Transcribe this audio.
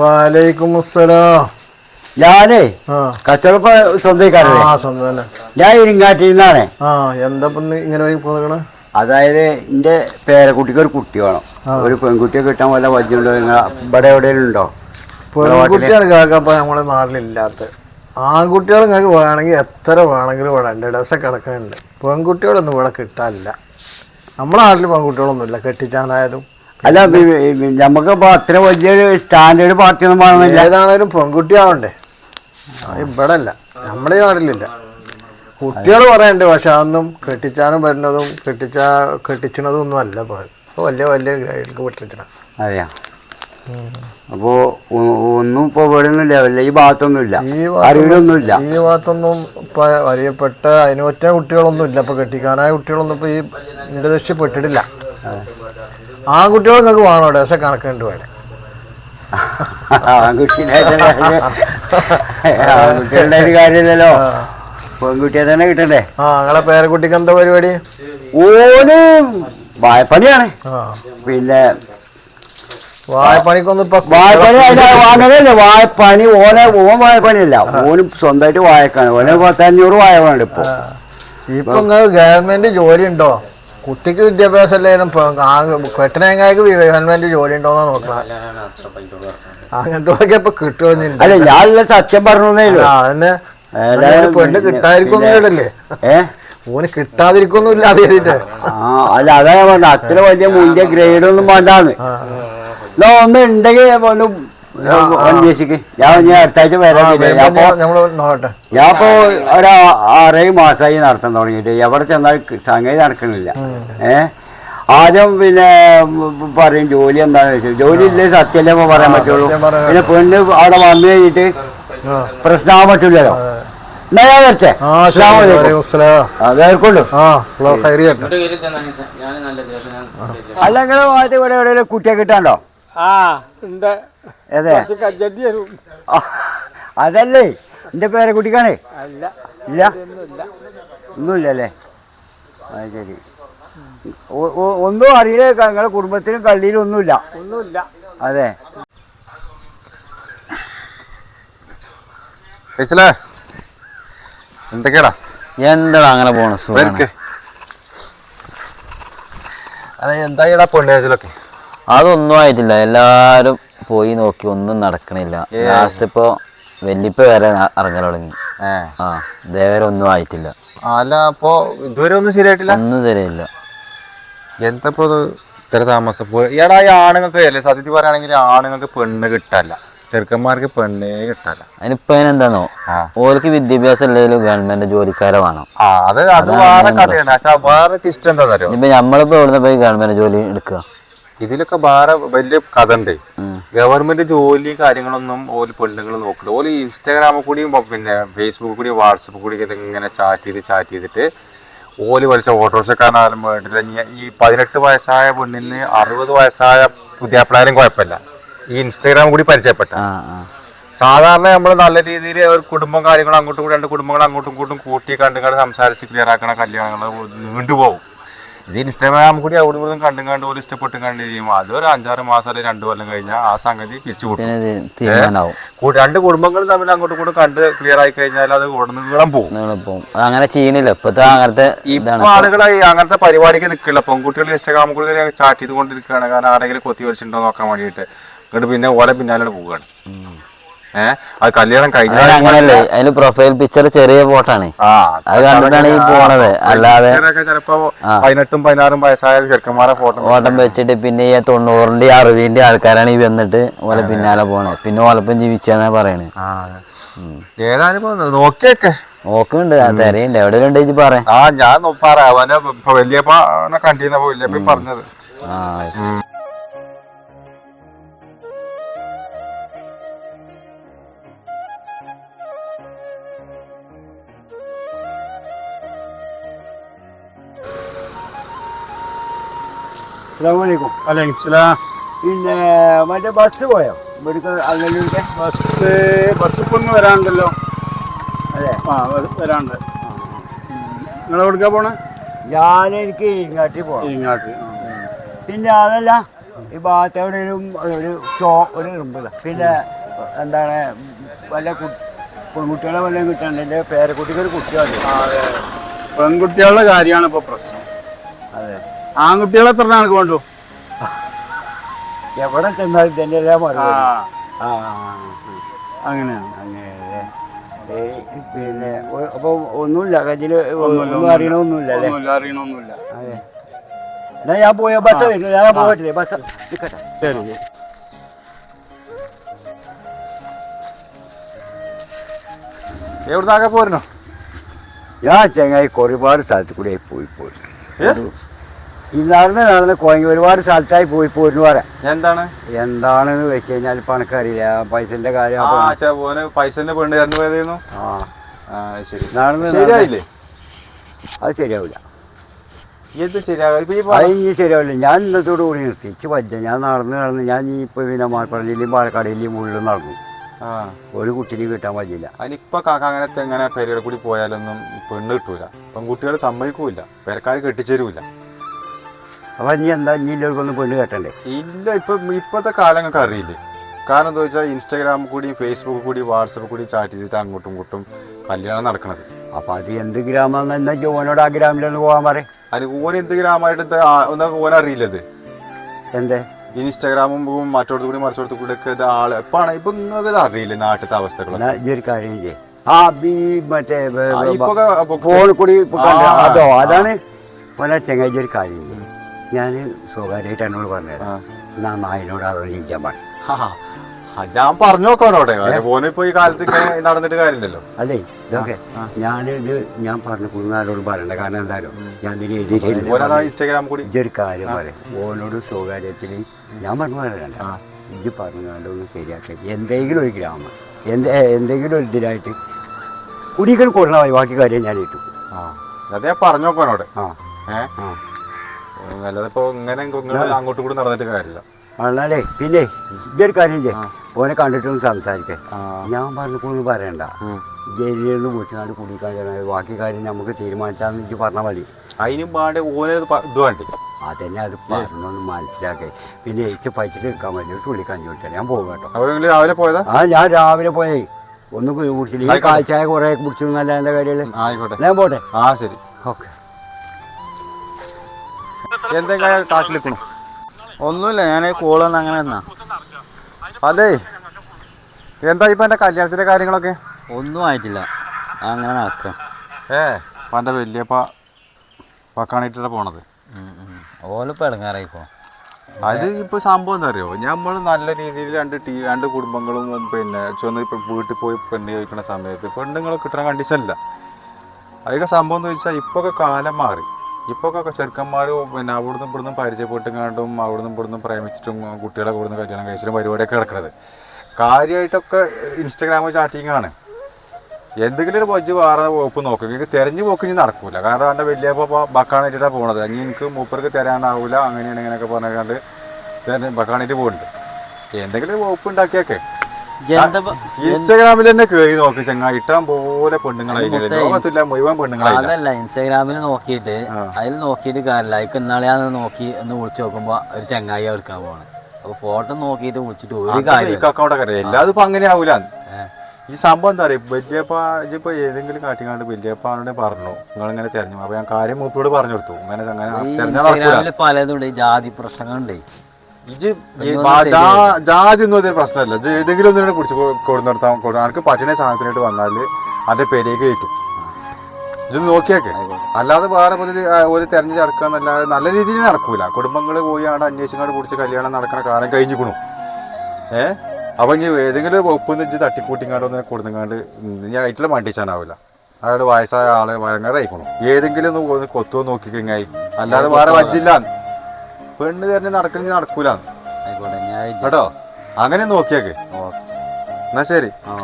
വാലൈക്കും അസ്സലാം ഞാനേ കച്ചവടപ്പ സ്വന്തക്കാരനെ. ഞാൻ ഇരിങ്ങാട്ടിൽ നിന്നാണേ എന്താ ഇങ്ങനെ പോകണ അതായത് എന്റെ പേരക്കുട്ടിക്ക് ഒരു കുട്ടി വേണം. ഒരു പെൺകുട്ടിയെ കിട്ടാൻ വല്ല വജ്ജുണ്ടോ ഇവിടെ എവിടെയെങ്കിലും ഉണ്ടോ പെൺകുട്ടിയാണ് കാക്കപ്പ നമ്മളെ നാട്ടിലില്ലാത്ത. ആൺകുട്ടികൾ നിങ്ങൾക്ക് വേണമെങ്കിൽ എത്ര വേണമെങ്കിലും ഇവിടെ ഉണ്ട്. ഡസ കിടക്കുന്നുണ്ട്. പെൺകുട്ടികളൊന്നും ഇവിടെ കിട്ടാനില്ല. നമ്മുടെ നാട്ടിൽ പെൺകുട്ടികളൊന്നുമില്ല. കെട്ടിച്ചാനായാലും അല്ല നമുക്കിപ്പോ അത്ര വലിയൊരു സ്റ്റാൻഡേർഡ് പാർട്ടി ഒന്നും വേണമെന്നില്ല. ഏതാണേലും പെൺകുട്ടിയാവണ്ടേ ആവണ്ടേ? ഇവിടെ അല്ല നമ്മുടെ നാട്ടിലില്ല. കുട്ടികൾ പറയണ്ട് പക്ഷെ അതൊന്നും കെട്ടിച്ചാനും വരുന്നതും കെട്ടിച്ച കെട്ടിച്ചണതും ഒന്നും അല്ല വലിയ വലിയ ഗ്രൈഡിലേക്ക് വിട്ടിട്ടാ അതെയാ. അപ്പോ ഒന്നും ഇപ്പൊ ഇവിടെ ഒന്നും ലെവലില്ല ഈ ഭാഗത്തൊന്നും ഇല്ല അറിവിലൊന്നുമില്ല. ഈ ഭാഗത്തൊന്നും ഇപ്പൊ അറിയപ്പെട്ട അതിനൊറ്റ കുട്ടികളൊന്നും ഇല്ല. ഇപ്പൊ കെട്ടിക്കാനായ കുട്ടികളൊന്നും ഇപ്പൊ ഈ ദൃഷ്ടി പെട്ടിട്ടില്ല. ആ കുട്ടികൾ നിങ്ങൾക്ക് വേണോ? ഡേസ കണക്കുണ്ട് വേണേ ആൺകുട്ടികളുടെ ഒരു കാര്യമില്ലല്ലോ. പെൺകുട്ടിയെ തന്നെ കിട്ടണ്ടേ? ആ നിങ്ങളെ പേരക്കുട്ടിക്ക് എന്താ പരിപാടി? ഓന് വായ്പണിയാണ് ആ. പിന്നെ ഇപ്പൊ വായ്പണി അതിന്റെ വായ്പണി ഓനെ ഓൻ വായ്പണിയല്ല. ഓനും സ്വന്തമായിട്ട് വായക്കാണ് ഓനെ പത്തഞ്ഞൂറ് വായ്പണ്ട് ഇപ്പൊ. ഇപ്പൊ നിങ്ങൾക്ക് ഗവൺമെന്റ് ജോലി ഉണ്ടോ കുട്ടിക്ക് വിദ്യാഭ്യാസം അല്ലെങ്കിലും കെട്ടനങ്ങാക്ക് ഗവൺമെന്റ് ജോലി ഉണ്ടോന്നാ നോക്കണം അങ്ങനത്തെ ഇപ്പൊ കിട്ടുമെന്നുണ്ട് അല്ല ഞാൻ സത്യം പറഞ്ഞു പെണ്ണ് കിട്ടാതിരിക്കൊന്നുമില്ലല്ലേ ഏ? ഓന് കിട്ടാതിരിക്കൊന്നുമില്ല അത് അല്ല അതാ പറഞ്ഞ. അത്ര വലിയ മുന്തിയ ഗ്രേഡ് ഒന്നും വേണ്ടാന്ന്. ഒന്ന് ഉണ്ടെങ്കിൽ പോലും അന്വേഷിക്ക്. ഞാൻ ഞാൻ അടുത്താഴ്ച വരാൻ നോക്കട്ടെ. ഞാൻ ഇപ്പോ ഒരു ആറേഴ് മാസമായി നടത്താൻ തുടങ്ങിയിട്ട്. എവിടെ ചെന്നാൽ സംഗതി നടക്കണില്ല ഏ? ആദ്യം പിന്നെ പറയും ജോലി എന്താന്ന് വെച്ചാൽ ജോലി ഇല്ലേ സത്യമല്ലേ പറയാൻ പറ്റുള്ളൂ? പിന്നെ പെണ്ണ് അവിടെ വന്നു കഴിഞ്ഞിട്ട്. പ്രശ്നമാകാൻ പറ്റൂലല്ലോ. എന്നാ ഞാൻ വരട്ടെ? ആ ശരി. വലൈക്കും അസ്സലാം. അതേക്കുള്ളൂ ആ ഉള്ള ഹൈറി കേട്ടോ അല്ല നിങ്ങളെ ഭാഗത്ത് ഇവിടെ എവിടെ കുട്ടിയെ കിട്ടാണ്ടോ? അതെ അതല്ലേ? എന്റെ പേരെ കുട്ടിക്കാണേ? അല്ല. ഇല്ല? ഒന്നുമില്ലല്ലേ? അത് ശരി. ഒന്നും അറിയില്ല. നിങ്ങളുടെ കുടുംബത്തിനും കള്ളിയിലും ഒന്നുമില്ല. ഒന്നുമില്ല. അതെ. എന്തൊക്കെയാടാ? എന്താടാ അങ്ങനെ പോണ വരക്ക്. അതെ എന്തായിടാ പെണ്ണേച്ചിലൊക്കെ അതൊന്നും ആയിട്ടില്ല. എല്ലാരും പോയി നോക്കി. ഒന്നും നടക്കണില്ല. ലാസ്റ്റ് ഇപ്പൊ വെല്ലിപ്പ വരെ ഇറങ്ങാൻ ഇറങ്ങൽ തുടങ്ങി ആ ദേവരെ ഒന്നും ആയിട്ടില്ല. അല്ല അപ്പോ ഇതുവരെ ഒന്നും ശരിയായിട്ടില്ല? ഒന്നും ശരിയായില്ല. എന്താ ഇപ്പൊ ഇത് ഇത്ര താമസം? ഈ ആണുങ്ങൾക്ക് അല്ലേ സത്യത്തിൽ പറയുകയാണെങ്കിൽ ആണുങ്ങൾക്ക് പെണ്ണ് കിട്ടല്ല ചെറുക്കന്മാർക്ക് പെണ്ണേ കിട്ടല്ല അതിനിപ്പോ എന്താണോ. ഓർക്ക് വിദ്യാഭ്യാസം ഇല്ലെങ്കിലും ഗവൺമെന്റ് ജോലിക്കാരെ വേണം. അത് അത് വേറെ കഥയാണ്. പക്ഷെ വേറെ ഇഷ്ടം എന്താ ഇപ്പൊ നമ്മളിപ്പോ എവിടെ പോയി ഗവൺമെന്റ് ജോലി എടുക്കുക? ഇതിലൊക്കെ വേറെ വലിയ കഥ ഉണ്ട് ഗവൺമെന്റ് ജോലി കാര്യങ്ങളൊന്നും ഓൽ പെണ്ണുങ്ങൾ നോക്കില്ല ഓൽ ഇൻസ്റ്റാഗ്രാമിൽ കൂടിയും പിന്നെ ഫേസ്ബുക്കിൽ കൂടിയും വാട്സപ്പ് കൂടി ഇങ്ങനെ ചാറ്റ് ചെയ്ത് ചാറ്റ് ചെയ്തിട്ട് ഓൽ വലിച്ച ഓട്ടോറിക്ഷക്കാരനായാലും വേണ്ടില്ല. ഈ പതിനെട്ട് വയസ്സായ പെണ്ണിന് അറുപത് വയസ്സായ പുതിയാപ്പിളാരും കുഴപ്പമില്ല. ഈ ഇൻസ്റ്റാഗ്രാം കൂടി പരിചയപ്പെട്ട. സാധാരണ നമ്മൾ നല്ല രീതിയിൽ ഒരു കുടുംബം കാര്യങ്ങളും അങ്ങോട്ടും കൂടി രണ്ട് കുടുംബങ്ങൾ അങ്ങോട്ടും ഇങ്ങോട്ടും കൂട്ടി കണ്ടും കണ്ട് സംസാരിച്ച് ക്ലിയർ ആക്കണ കല്യാണങ്ങൾ നീണ്ടുപോകും ഇത് ഇൻസ്റ്റാഗ്രാം കൂടി അവിടെ ഇവിടെ കണ്ടും കണ്ട് ഒരു ഇഷ്ടപ്പെട്ടും കണ്ട് ചെയ്യുമ്പോൾ അതൊരു അഞ്ചാറ് മാസം അല്ലെങ്കിൽ രണ്ടു കൊല്ലം കഴിഞ്ഞാൽ ആ സംഗതി പിരിച്ചു കൊടുക്കും പിന്നെ ഇത് തീരുമാനാവും കൂ- രണ്ട് കുടുംബങ്ങൾ തമ്മിൽ അങ്ങോട്ടും കൂടെ കണ്ട് ക്ലിയർ ആയി കഴിഞ്ഞാൽ അത് ഉടനെ നീളം പോകും അങ്ങനെ ചെയ്യണില്ല. ഇപ്പത്തെ അങ്ങനത്തെ ഇപ്പൊ ആളുകൾ അങ്ങനത്തെ പരിപാടിക്ക് നിൽക്കില്ല പെൺകുട്ടികൾ ഇൻസ്റ്റാഗ്രാം കൂടി ചാറ്റ് ചെയ്തുകൊണ്ടിരിക്കുകയാണ് കാരണം ആരെങ്കിലും കൊത്തി വലിച്ചിട്ടുണ്ടോ നോക്കാൻ വേണ്ടിയിട്ട്. എന്നിട്ട് പിന്നെ ഓലെ പിന്നാലെ പോവുകയാണ്. ഏഹ് അത് കല്യാണം കഴിഞ്ഞാൽ അങ്ങനല്ലേ. അതിന് പ്രൊഫൈൽ പിക്ചർ ചെറിയ ഫോട്ടാണ്. അത് കണ്ടിട്ടാണ് ഈ പോണത്. അല്ലാതെ ചിലപ്പോ പതിനെട്ടും പതിനാറും വയസ്സായ ചെറുക്കന്മാരെ ഫോട്ടോ ഫോട്ടം വെച്ചിട്ട് പിന്നെ ഈ തൊണ്ണൂറിന്റെ അറുപതിന്റെ ആൾക്കാരാണ് ഈ വന്നിട്ട് ഓലെ പിന്നാലെ പോണേ. പിന്നെ ഓലപ്പം ജീവിച്ചാന്നാ പറയണേ. ഏതായാലും നോക്കിയൊക്കെ. നോക്കുന്നുണ്ട്. ആ തിരയുണ്ട്. എവിടെ ഉണ്ട് പറ. ആ ഞാൻ പറയാ വലിയപ്പ കണ്ടിരുന്നപ്പോ വലിയപ്പ പറഞ്ഞത്. ആ അസ്സലാമലൈക്കും വലൈക്കും സലാം പിന്നെ മറ്റേ ബസ് പോയോ? ഇവിടുത്തെ അങ്ങനെ ബസ് ബസ് ഇപ്പൊ ഒന്ന് വരാണ്ടല്ലോ അതെ. ആ വരാണ്ട് നിങ്ങൾ എവിടേക്കാ പോണേ? ഞാൻ എനിക്ക് ഇങ്ങാട്ടി പോകണം ഇങ്ങോട്ട് പിന്നെ അതല്ല ഈ ഭാഗത്തോടെ ഒരു ഒരു ചോ ഒരു ഇറുമ്പില്ല പിന്നെ എന്താണ് വല്ല പെൺകുട്ടികളെ വല്ല കിട്ടണ്ട എന്റെ പേരക്കുട്ടിക്ക് ഒരു കുട്ടിയാണ് പെൺകുട്ടികളുടെ കാര്യമാണ് ഇപ്പോൾ പ്രശ്നം. അതെ. ആൺകുട്ടികളെ എത്ര ആൾക്ക് വേണ്ടു? എവിടെ ചെന്നാലും തന്നെ അങ്ങനെയാണ്. അങ്ങനെ പിന്നെ അപ്പൊ ഒന്നുമില്ല. കയ്യിൽ ഒന്നും അറിയണമൊന്നുമില്ല അല്ലേ? അറിയണമൊന്നുമില്ല. അതെ. എന്നാ ഞാൻ പോയ ബസ് വരുന്നു. ഞാൻ പോയിട്ടില്ലേ ബസ് നിൽക്കട്ടെ ശരി. എവിടുന്നാകെ പോരണോ ഞാൻ ചങ്ങായി ഒരുപാട് സ്ഥലത്ത് കൂടെ പോയി പോയി. ഈ നടന്ന് നടന്ന് കോയങ്ങി ഒരുപാട് സ്ഥലത്തായി പോയി പോരുന്നു പറയാം എന്താണ്? എന്താണെന്ന് വെച്ച് കഴിഞ്ഞാൽ ഇപ്പൊ എനക്കറിയില്ല പൈസന്റെ കാര്യം പൈസന്റെ പെണ്ണ് പോയതായിരുന്നു? ആ. ശരി. നടന്ന് ശരിയായില്ലേ? അത് ശരിയാവില്ല എന്ത് ശരിയാകാം ഇപ്പൊ ഈ അത് ഇനി ശരിയാവില്ല ഞാൻ ഇന്നത്തോട് കൂടി നിർത്തി. ഇച്ച് ഞാൻ നടന്ന് നടന്ന് ഞാൻ ഈ ഇപ്പൊ പിന്നെ മലപ്പുറം ജില്ലയും പാലക്കാട് ജില്ലയും നടന്നു ഒരു കുട്ടിനെ കിട്ടാൻ പറ്റില്ല അതിനിപ്പോ കാക്ക അങ്ങനത്തെ എങ്ങനെ കൂടി പോയാലൊന്നും പെണ്ണ് കിട്ടൂല. പെൺകുട്ടികൾ സമ്മതിക്കൂല പേരക്കാർ കെട്ടിച്ചേരൂല അപ്പൊ നീ എന്താ ഇനി എല്ലാവർക്കൊന്നും പെണ്ണ് കേട്ടണ്ടേ? ഇല്ല ഇപ്പൊ ഇപ്പോഴത്തെ കാലങ്ങൾക്ക് അറിയില്ലേ. കാരണം എന്താ വെച്ചാൽ ഇൻസ്റ്റാഗ്രാമിൽ കൂടി ഫേസ്ബുക്ക് കൂടി വാട്സപ്പ് കൂടി ചാറ്റ് ചെയ്തിട്ട് അങ്ങോട്ടും ഇങ്ങോട്ടും കല്യാണം നടക്കണത്. അപ്പൊ അത് എന്ത് ഗ്രാമം എന്നാ ജോനോട് ആ ഗ്രാമിലൊന്ന് പോകാൻ പറയും. അതിന് ഓൻ എന്ത് ഗ്രാമമായിട്ട് ഒന്നും ഓൻ അറിയില്ലത് എന്തേ? ഇൻസ്റ്റാഗ്രാമും മറ്റോടത്ത് കൂടി മറിച്ചോടത്ത് കൂടി ഒക്കെ ഇത് ആൾ ഇപ്പൊ ഇപ്പൊ നിങ്ങൾക്ക് ഇത് അറിയില്ലേ നാട്ടിലത്തെ അവസ്ഥകൾ ആ ബി മറ്റേ ഫോണിൽ കൂടി അതോ. അതാണ്. പോലെ ചെങ്ങായി ഒരു കാര്യം ഞാൻ സ്വകാര്യമായിട്ട് എന്നോട് പറഞ്ഞത്. ഞാൻ എന്നാ നായനോട് ആ, ആ, ഞാൻ പറഞ്ഞു നോക്കാനോടെ ഓന് ഇപ്പൊ ഈ കാലത്ത് നടന്നിട്ട് കാര്യമില്ലല്ലോ. അല്ലേ? ഇതൊക്കെ ഞാനിത് ഞാൻ പറഞ്ഞു കുഞ്ഞാരോട് പറയണ്ട. കാരണം എന്തായാലും ഞാൻ ഇതിന് കൂടി. ഇതൊരു കാര്യം പറയാം. ഓനോട് സ്വകാര്യത്തിൽ ഞാൻ പറഞ്ഞു പറയണ്ട. ഇത് പറഞ്ഞു ഒന്ന് ശരിയാക്കി. എന്തെങ്കിലും ഒരു ഗ്രാമം. എന്ത് എന്തെങ്കിലും ഒരു ഇതിലായിട്ട് കുടികൾ കൊള്ളാമായി ബാക്കി കാര്യം ഞാൻ ഇട്ടു. ആ. അത് പറഞ്ഞു നോക്കാനോടെ ആ. ഏഹ് ഇപ്പൊ ഇങ്ങനെ അങ്ങോട്ടും കൂടി നടന്നിട്ട് കാര്യമില്ല. പിന്നെ ഇതൊരു കാര്യം ഓനെ കണ്ടിട്ടൊന്ന് സംസാരിക്കേ. ഞാൻ പറഞ്ഞപ്പോഴും പറയണ്ട. നിന്ന് വീട്ടിനാട് കുടിക്കാൻ ബാക്കി കാര്യം നമുക്ക് തീരുമാനിച്ചാന്ന് എനിക്ക് പറഞ്ഞാൽ മതി. അതിനും പാടെ ഓനെ ഇത് വേണ്ടി? അതന്നെ അത് പറഞ്ഞൊന്ന് മനസ്സിലാക്കേ. പിന്നെ എനിക്ക് പൈസ എടുക്കാൻ വേണ്ടി ചുള്ളിക്കാൻ തുള്ളിക്കാൻ ചോദിച്ചാൽ ഞാൻ പോകും കേട്ടോ. രാവിലെ പോയതാ? ആ ഞാൻ രാവിലെ പോയേ. ഒന്ന് കുടിച്ചില്ല. ഈ ആയിക്കോട്ടെ. കാഴ്ച കുറെ കുടിച്ചു നല്ല എന്റെ കാര്യമല്ലേ ഞാൻ പോട്ടെ. ആ ശരി. ഓക്കെ. എന്തെങ്കിലും കാട്ടിലെക്കണോ ഒന്നുമില്ല ഞാൻ കോളൊന്നും അങ്ങനെ എന്നാ അല്ലേ എന്താ ഇപ്പൊ എന്റെ കല്യാണത്തിന്റെ കാര്യങ്ങളൊക്കെ? ഒന്നും ആയിട്ടില്ല. അങ്ങനെ നടക്കാം. ഏ ഇപ്പൊ എന്റെ വല്യപ്പ പക്കാണിട്ടാ പോണത്. ഓലിപ്പോ ഇടങ്ങാറായിപ്പോ. അത് ഇപ്പൊ സംഭവം എന്താ അറിയോ? നമ്മൾ നല്ല രീതിയിൽ രണ്ട് ടീ രണ്ട് കുടുംബങ്ങളും പിന്നെ ചൊന്ന് ഇപ്പൊ വീട്ടിൽ പോയി പെണ്ണ് ചോദിക്കുന്ന സമയത്ത് പെണ്ണുങ്ങളെ കിട്ടുന്ന കണ്ടീഷൻ ഇല്ല. അതൊക്കെ സംഭവം എന്ന് ചോദിച്ചാൽ ഇപ്പൊക്കെ കാലം മാറി. ഇപ്പൊ ഒക്കെ ചെറുക്കന്മാർ പിന്നെ അവിടുന്ന് ഇവിടുന്ന് പരിചയപ്പെട്ടും അവിടുന്ന് ഇവിടുന്ന് പ്രേമിച്ചിട്ടും കുട്ടികളെ കൂടുന്ന കല്യാണം കഴിച്ചിട്ടും പരിപാടിയൊക്കെ കിടക്കുന്നത് കാര്യമായിട്ടൊക്കെ ഇൻസ്റ്റഗ്രാമിൽ ചാറ്റിംഗ് ആണ് എന്തെങ്കിലും ഒരു ബജ്ജ് വേറെ വകുപ്പ് നോക്കും. എനിക്ക് തിരഞ്ഞു പോക്ക് ഇനി നടക്കൂല. കാരണം എന്റെ വലിയ ബക്കാണിട്ടാണ് പോണത്. ഇനി എനിക്ക് മൂപ്പർക്ക് തരാനാവില്ല അങ്ങനെയാണ് ഇങ്ങനെയൊക്കെ പറഞ്ഞുകൊണ്ട് ബക്കാണിട്ട് പോകുന്നുണ്ട് എന്തെങ്കിലും ഒരു വകുപ്പ് ഉണ്ടാക്കിയൊക്കെ. ഇൻസ്റ്റാഗ്രാമിൽ തന്നെ കേറി നോക്ക് ചെങ്ങാ ഇഷ്ടം പോലെ മുഴുവൻ അതല്ല ഇൻസ്റ്റാഗ്രാമിൽ നോക്കിയിട്ട് അതിൽ നോക്കിയിട്ട് കാര്യമില്ല. അതിൽ ഇന്നാളെ ഞാൻ നോക്കി ഒന്ന് വിളിച്ചു നോക്കുമ്പോ ഒരു ചങ്ങായി എടുക്കാൻ പോകണം അപ്പൊ ഫോട്ടോ നോക്കിയിട്ട് വിളിച്ചിട്ട് ഒരു കാര്യം ഇപ്പൊ അങ്ങനെ ആവൂല. ഈ സംഭവം എന്താ പറയുക വലിയപ്പ ഇപ്പൊ ഏതെങ്കിലും കാട്ടിക്കാണ്ട് വലിയപ്പാനോട് പറഞ്ഞു. നിങ്ങൾ ഇങ്ങനെ തെരഞ്ഞു. അപ്പൊ ഞാൻ കാര്യം മൂപ്പിയോട് പറഞ്ഞു കൊടുത്തു. അങ്ങനെ ഈ തെരഞ്ഞാൽ നടക്കൂല. പലതും ഉണ്ട് ഈ ജാതി പ്രശ്നങ്ങളുണ്ട്. ജാതി ഒന്നും ഒരു പ്രശ്നമല്ല. ഏതെങ്കിലും ഒന്നിനെ കുറിച്ച് കൊടുന്നിടത്താൻ കൊടുക്കും അനക്ക് പറ്റുന്ന സാധനത്തിനായിട്ട് വന്നാൽ അതിന്റെ പേരേക്ക് കയറ്റും. ഇത് നോക്കിയാക്കെ. അല്ലാതെ വേറെ പോലെ ഒരു തെരഞ്ഞു നടക്കാന്നല്ലാതെ നല്ല രീതിയിൽ നടക്കൂല. കുടുംബങ്ങൾ പോയി അവിടെ അന്വേഷിക്കാണ്ട് കുടിച്ച് കല്യാണം നടക്കുന്ന കാലം കഴിഞ്ഞിക്കണു. ഏ? അപ്പൊ ഇനി ഏതെങ്കിലും വകുപ്പ് ഇജ്ജ് തട്ടിക്കൂട്ടിങ്ങാണ്ട് ഒന്ന് കൊടുത്തുങ്ങാണ്ട് ഞാൻ ആയിട്ടുള്ള മണ്ടിച്ചാനാവില്ല. അയാൾ വയസ്സായ ആളെ ഭയങ്കര ആയിക്കണു ഏതെങ്കിലും ഒന്ന് കൊത്തു കൊത്തുവോ നോക്കി കഴിഞ്ഞാൽ അല്ലാതെ വേറെ വജ്ജില്ല പെണ്ണ് തന്നെ നടക്കണെങ്കിൽ നടക്കൂല ആയിക്കോട്ടെ ഞാൻ കേട്ടോ? അങ്ങനെ നോക്കിയേക്ക്. എന്നാ ശരി. ആ